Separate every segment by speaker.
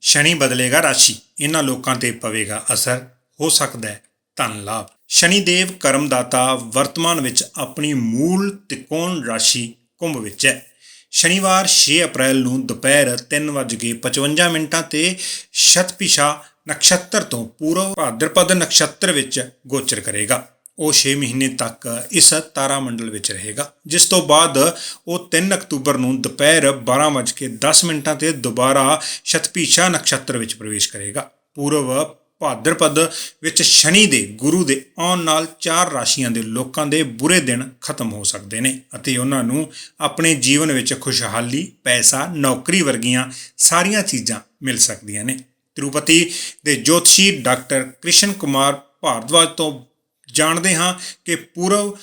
Speaker 1: ਸ਼ਨੀ ਬਦਲੇਗਾ ਰਾਸ਼ੀ। ਇਹਨਾਂ ਲੋਕਾਂ ਤੇ ਪਵੇਗਾ ਅਸਰ। ਹੋ ਸਕਦਾ ਹੈ ਧਨ ਲਾਭ। ਸ਼ਨੀ ਦੇਵ ਕਰਮਦਾਤਾ ਵਰਤਮਾਨ ਵਿੱਚ ਆਪਣੀ ਮੂਲ ਤਿਕੋਣ ਰਾਸ਼ੀ ਕੁੰਭ ਵਿੱਚ ਹੈ। ਸ਼ਨੀਵਾਰ 6 ਅਪ੍ਰੈਲ ਨੂੰ ਦੁਪਹਿਰ 3:55 ਮਿੰਟਾਂ ਤੇ ਸ਼ਤਪਿਸ਼ਾ ਨਕਸ਼ਤਰ ਤੋਂ ਪੂਰਵ ਭਾਦਰਪਦ ਨਕਸ਼ਤਰ ਵਿੱਚ ਗੋਚਰ ਕਰੇਗਾ। ਉਹ 6 ਮਹੀਨੇ ਤੱਕ ਇਸ ਤਾਰਾ ਮੰਡਲ ਵਿੱਚ ਰਹੇਗਾ। ਜਿਸ ਤੋਂ ਬਾਅਦ ਉਹ 3 ਅਕਤੂਬਰ ਨੂੰ ਦੁਪਹਿਰ 12:10 ਮਿੰਟਾਂ ਤੇ ਦੁਬਾਰਾ ਸ਼ਤਪੀਸ਼ਾ ਨਕਸ਼ਤਰ ਵਿੱਚ ਪ੍ਰਵੇਸ਼ ਕਰੇਗਾ। ਪੂਰਵ ਭਾਦਰਪਦ ਵਿੱਚ ਸ਼ਨੀ ਦੇ, ਗੁਰੂ ਦੇ ਆਉਣ ਨਾਲ ਚਾਰ ਰਾਸ਼ੀਆਂ ਦੇ ਲੋਕਾਂ ਦੇ ਬੁਰੇ ਦਿਨ ਖਤਮ ਹੋ ਸਕਦੇ ਨੇ ਅਤੇ ਉਹਨਾਂ ਨੂੰ ਆਪਣੇ ਜੀਵਨ ਵਿੱਚ ਖੁਸ਼ਹਾਲੀ, ਪੈਸਾ, ਨੌਕਰੀ ਵਰਗੀਆਂ ਸਾਰੀਆਂ ਚੀਜ਼ਾਂ ਮਿਲ ਸਕਦੀਆਂ ਨੇ। ਤਿਰੂਪਤੀ ਦੇ ਜੋਤਸ਼ੀ ਡਾਕਟਰ ਕ੍ਰਿਸ਼ਨ ਕੁਮਾਰ ਭਾਰਦਵਾਜ ਤੋਂ ਜਾਣਦੇ ਹਾਂ ਕਿ ਪੂਰਵ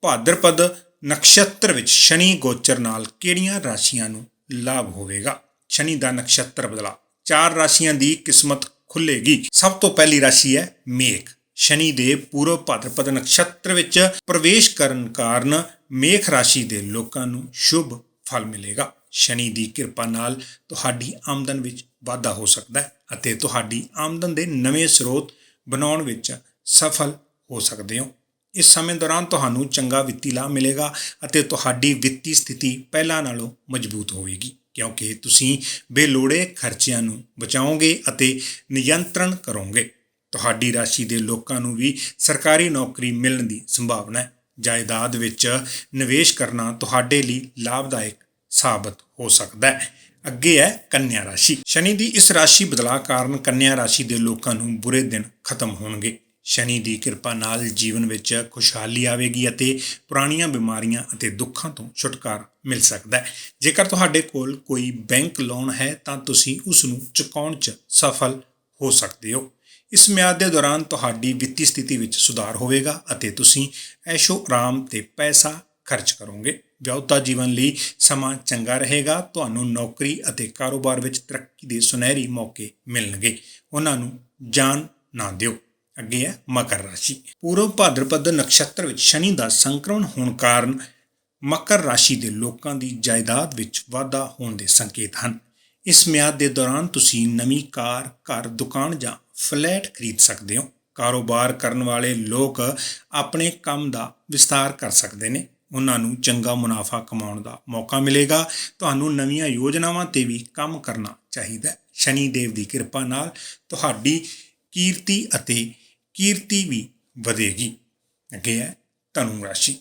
Speaker 1: ਭਾਦਰਪਦ ਨਕਸ਼ਤਰ ਵਿੱਚ ਸ਼ਨੀ ਗੋਚਰ ਨਾਲ ਕਿਹੜੀਆਂ ਰਾਸ਼ੀਆਂ ਨੂੰ ਲਾਭ ਹੋਵੇਗਾ? ਸ਼ਨੀ ਦਾ ਨਕਸ਼ਤਰ ਬਦਲਾ। ਚਾਰ ਰਾਸ਼ੀਆਂ ਦੀ ਕਿਸਮਤ ਖੁੱਲੇਗੀ ਸਭ ਤੋਂ ਪਹਿਲੀ ਰਾਸ਼ੀ ਹੈ ਮੇਖ। ਸ਼ਨੀ ਦੇ ਪੂਰਵ ਭਾਦਰਪਦ ਨਕਸ਼ਤਰ ਵਿੱਚ ਪ੍ਰਵੇਸ਼ ਕਰਨ ਕਾਰਨ ਮੇਖ ਰਾਸ਼ੀ ਦੇ ਲੋਕਾਂ ਨੂੰ ਸ਼ੁਭ ਫਲ ਮਿਲੇਗਾ। ਸ਼ਨੀ ਦੀ ਕਿਰਪਾ ਨਾਲ ਤੁਹਾਡੀ ਆਮਦਨ ਵਿੱਚ ਵਾਧਾ ਹੋ ਸਕਦਾ ਹੈ ਅਤੇ ਤੁਹਾਡੀ ਆਮਦਨ ਦੇ ਨਵੇਂ ਸਰੋਤ ਬਣਾਉਣ ਵਿੱਚ ਸਫਲ ਹੋ ਸਕਦੇ ਹੋ। ਇਸ ਸਮੇਂ ਦੌਰਾਨ ਤੁਹਾਨੂੰ ਚੰਗਾ ਵਿੱਤੀ ਲਾਭ ਮਿਲੇਗਾ ਅਤੇ ਤੁਹਾਡੀ ਵਿੱਤੀ ਸਥਿਤੀ ਪਹਿਲਾਂ ਨਾਲੋਂ ਮਜ਼ਬੂਤ ਹੋਵੇਗੀ, ਕਿਉਂਕਿ ਤੁਸੀਂ ਬੇਲੋੜੇ ਖਰਚਿਆਂ ਨੂੰ ਬਚਾਓਗੇ ਅਤੇ ਨਿਯੰਤਰਣ ਕਰੋਗੇ। ਤੁਹਾਡੀ ਰਾਸ਼ੀ ਦੇ ਲੋਕਾਂ ਨੂੰ ਵੀ ਸਰਕਾਰੀ ਨੌਕਰੀ ਮਿਲਣ ਦੀ ਸੰਭਾਵਨਾ ਹੈ। ਜਾਇਦਾਦ ਵਿੱਚ ਨਿਵੇਸ਼ ਕਰਨਾ ਤੁਹਾਡੇ ਲਈ ਲਾਭਦਾਇਕ ਸਾਬਤ ਹੋ ਸਕਦਾ ਹੈ। ਅੱਗੇ ਹੈ ਕੰਨਿਆ ਰਾਸ਼ੀ। ਸ਼ਨੀ ਦੀ ਇਸ ਰਾਸ਼ੀ ਬਦਲਾਅ ਕਾਰਨ ਕੰਨਿਆ ਰਾਸ਼ੀ ਦੇ ਲੋਕਾਂ ਨੂੰ ਬੁਰੇ ਦਿਨ ਖਤਮ ਹੋਣਗੇ। ਸ਼ਨੀ ਦੀ ਕਿਰਪਾ ਨਾਲ ਜੀਵਨ ਵਿੱਚ ਖੁਸ਼ਹਾਲੀ ਆਵੇਗੀ ਅਤੇ ਪੁਰਾਣੀਆਂ ਬਿਮਾਰੀਆਂ ਅਤੇ ਦੁੱਖਾਂ ਤੋਂ ਛੁਟਕਾਰਾ ਮਿਲ ਸਕਦਾ ਹੈ। ਜੇਕਰ ਤੁਹਾਡੇ ਕੋਲ ਕੋਈ ਬੈਂਕ ਲੋਨ ਹੈ, ਤਾਂ ਤੁਸੀਂ ਉਸ ਨੂੰ ਚੁਕਾਉਣ 'ਚ ਸਫਲ ਹੋ ਸਕਦੇ ਹੋ। ਇਸ ਮਿਆਦ ਦੇ ਦੌਰਾਨ ਤੁਹਾਡੀ ਵਿੱਤੀ ਸਥਿਤੀ ਵਿੱਚ ਸੁਧਾਰ ਹੋਵੇਗਾ ਅਤੇ ਤੁਸੀਂ ਐਸ਼ੋ ਆਰਾਮ ਤੇ ਪੈਸਾ ਖਰਚ ਕਰੋਗੇ। ਵਿਆਹੁਤਾ ਜੀਵਨ ਲਈ ਸਮਾਂ ਚੰਗਾ ਰਹੇਗਾ, ਤੁਹਾਨੂੰ ਨੌਕਰੀ ਅਤੇ ਕਾਰੋਬਾਰ ਵਿੱਚ ਤਰੱਕੀ ਦੇ ਸੁਨਹਿਰੀ ਮੌਕੇ ਮਿਲਣਗੇ। ਉਹਨਾਂ ਨੂੰ ਜਾਣ ਨਾ ਦਿਓ। ਅੱਗੇ ਹੈ ਮਕਰ ਰਾਸ਼ੀ। ਪੂਰਵ ਭਾਦਰਪਦ ਨਕਸ਼ਤਰ ਵਿੱਚ ਸ਼ਨੀ ਦਾ ਸੰਕਰਮਣ ਹੋਣ ਕਾਰਨ ਮਕਰ ਰਾਸ਼ੀ ਦੇ ਲੋਕਾਂ ਦੀ ਜਾਇਦਾਦ ਵਿੱਚ ਵਾਧਾ ਹੋਣ ਦੇ ਸੰਕੇਤ ਹਨ। ਇਸ ਮਿਆਦ ਦੇ ਦੌਰਾਨ ਤੁਸੀਂ ਨਵੀਂ ਕਾਰ, ਘਰ, ਦੁਕਾਨ ਜਾਂ ਫਲੈਟ ਖਰੀਦ ਸਕਦੇ ਹੋ। ਕਾਰੋਬਾਰ ਕਰਨ ਵਾਲੇ ਲੋਕ ਆਪਣੇ ਕੰਮ ਦਾ ਵਿਸਤਾਰ ਕਰ ਸਕਦੇ ਨੇ। ਉਹਨਾਂ ਨੂੰ ਚੰਗਾ ਮੁਨਾਫਾ ਕਮਾਉਣ ਦਾ ਮੌਕਾ ਮਿਲੇਗਾ। ਤੁਹਾਨੂੰ ਨਵੀਆਂ ਯੋਜਨਾਵਾਂ ਤੇ ਵੀ ਕੰਮ ਕਰਨਾ ਚਾਹੀਦਾ ਹੈ। ਸ਼ਨੀ ਦੇਵ ਦੀ ਕਿਰਪਾ ਨਾਲ ਤੁਹਾਡੀ ਕੀਰਤੀ ਅਤੇ ਕੀਰਤੀ ਵੀ ਵਧੇਗੀ। ਅੱਗੇ ਹੈ ਧਨੂ ਰਾਸ਼ੀ।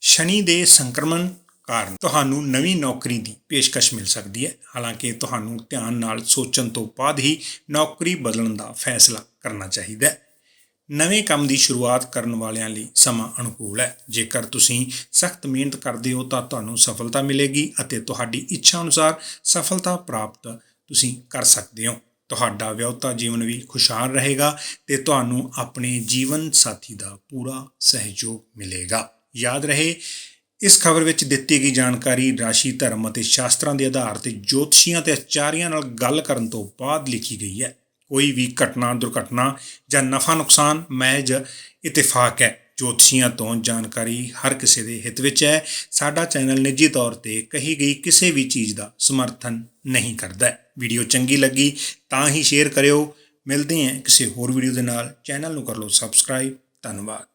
Speaker 1: ਸ਼ਨੀ ਦੇ ਸੰਕਰਮਣ ਕਾਰਨ ਤੁਹਾਨੂੰ ਨਵੀਂ ਨੌਕਰੀ ਦੀ ਪੇਸ਼ਕਸ਼ ਮਿਲ ਸਕਦੀ ਹੈ। ਹਾਲਾਂਕਿ ਤੁਹਾਨੂੰ ਧਿਆਨ ਨਾਲ ਸੋਚਣ ਤੋਂ ਬਾਅਦ ਹੀ ਨੌਕਰੀ ਬਦਲਣ ਦਾ ਫੈਸਲਾ ਕਰਨਾ ਚਾਹੀਦਾ ਹੈ। ਨਵੇਂ ਕੰਮ ਦੀ ਸ਼ੁਰੂਆਤ ਕਰਨ ਵਾਲਿਆਂ ਲਈ ਸਮਾਂ ਅਨੁਕੂਲ ਹੈ। ਜੇਕਰ ਤੁਸੀਂ ਸਖਤ ਮਿਹਨਤ ਕਰਦੇ ਹੋ ਤਾਂ ਤੁਹਾਨੂੰ ਸਫਲਤਾ ਮਿਲੇਗੀ ਅਤੇ ਤੁਹਾਡੀ ਇੱਛਾ ਅਨੁਸਾਰ ਸਫਲਤਾ ਪ੍ਰਾਪਤ ਤੁਸੀਂ ਕਰ ਸਕਦੇ ਹੋ। ਤੁਹਾਡਾ ਵਿਆਹੁਤਾ ਜੀਵਨ ਵੀ ਖੁਸ਼ਹਾਲ ਰਹੇਗਾ ਤੇ ਤੁਹਾਨੂੰ ਆਪਣੇ ਜੀਵਨ ਸਾਥੀ ਦਾ ਪੂਰਾ ਸਹਿਯੋਗ ਮਿਲੇਗਾ। ਯਾਦ ਰਹੇ, ਇਸ ਖਬਰ ਵਿੱਚ ਦਿੱਤੀ ਗਈ ਜਾਣਕਾਰੀ ਰਾਸ਼ੀ, ਧਰਮ ਅਤੇ ਸ਼ਾਸਤਰਾਂ ਦੇ ਆਧਾਰ ਤੇ ਜੋਤਸ਼ੀਆਂ ਤੇ ਆਚਾਰੀਆਂ ਨਾਲ ਗੱਲ ਕਰਨ ਤੋਂ ਬਾਅਦ ਲਿਖੀ ਗਈ ਹੈ। ਕੋਈ ਵੀ ਘਟਨਾ, ਦੁਰਘਟਨਾ ਜਾਂ ਨਫਾ ਨੁਕਸਾਨ ਮਹਿਜ ਇਤਫਾਕ ਹੈ, ਜੋਤਸ਼ੀਆਂ ਤੋਂ ਜਾਣਕਾਰੀ ਹਰ ਕਿਸੇ ਦੇ ਹਿੱਤ ਵਿੱਚ ਹੈ। ਸਾਡਾ ਚੈਨਲ ਨਿੱਜੀ ਤੌਰ ਤੇ ਕਹੀ ਗਈ ਕਿਸੇ ਵੀ ਚੀਜ਼ ਦਾ ਸਮਰਥਨ ਨਹੀਂ ਕਰਦਾ ਵੀਡੀਓ ਚੰਗੀ ਲੱਗੀ ਤਾਂ ਹੀ ਸ਼ੇਅਰ ਕਰਿਓ। ਮਿਲਦੇ ਹਾਂ ਕਿਸੇ ਹੋਰ ਵੀਡੀਓ ਦੇ ਨਾਲ। ਚੈਨਲ ਨੂੰ ਕਰ ਲਓ ਸਬਸਕ੍ਰਾਈਬ ਧੰਨਵਾਦ।